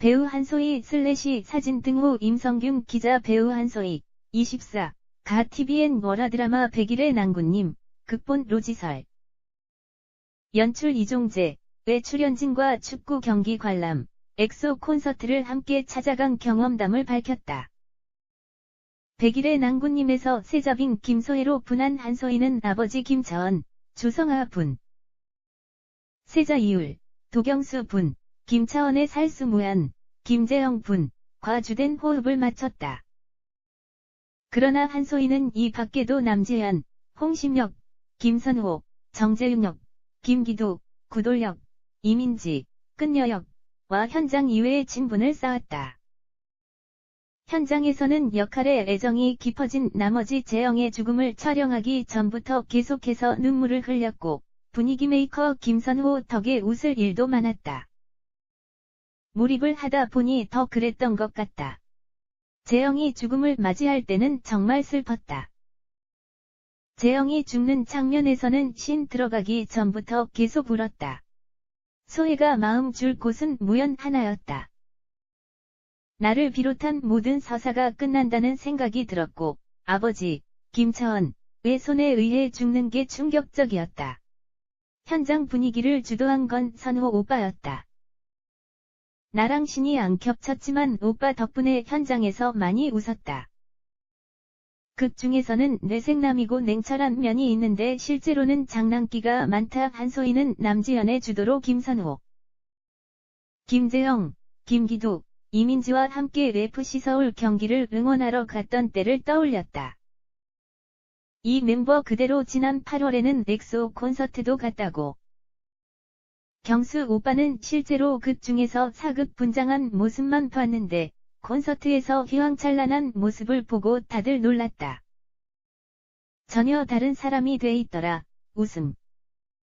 배우 한소희 슬래시 사진 등호 임성균 기자 배우 한소희 24 가 TVN 월화드라마 100일의 난군님 극본 로지설. 연출 이종재 외 출연진과 축구 경기 관람 엑소 콘서트를 함께 찾아간 경험담을 밝혔다. 100일의 난군님에서 세자빈 김소혜로 분한 한소희는 아버지 김차원, 조성아 분, 세자 이율, 도경수 분, 김차원의 살수무한, 김재영 분, 과주된 호흡을 맞췄다. 그러나 한소희는 이 밖에도 남재현, 홍심역, 김선호, 정재윤역, 김기도, 구돌역, 이민지, 끝녀역과 현장 이외의 친분을 쌓았다. 현장에서는 역할에 애정이 깊어진 나머지 재영의 죽음을 촬영하기 전부터 계속해서 눈물을 흘렸고 분위기 메이커 김선호 덕에 웃을 일도 많았다. 몰입을 하다 보니 더 그랬던 것 같다. 재영이 죽음을 맞이할 때는 정말 슬펐다. 재영이 죽는 장면에서는 신 들어가기 전부터 계속 울었다. 소혜가 마음 줄 곳은 무연 하나였다. 나를 비롯한 모든 서사가 끝난다는 생각이 들었고, 아버지, 김차원, 의 손에 의해 죽는 게 충격적이었다. 현장 분위기를 주도한 건 선호 오빠였다. 나랑 신이 안 겹쳤지만 오빠 덕분에 현장에서 많이 웃었다. 극 중에서는 뇌생남이고 냉철한 면이 있는데 실제로는 장난기가 많다 한소희는 남지연의 주도로 김선호, 김재영, 김기도, 이민지와 함께 FC 서울 경기를 응원하러 갔던 때를 떠올렸다. 이 멤버 그대로 지난 8월에는 엑소 콘서트도 갔다고. 경수 오빠는 실제로 극 중에서 사극 분장한 모습만 봤는데 콘서트에서 휘황찬란한 모습을 보고 다들 놀랐다. 전혀 다른 사람이 돼 있더라. 웃음.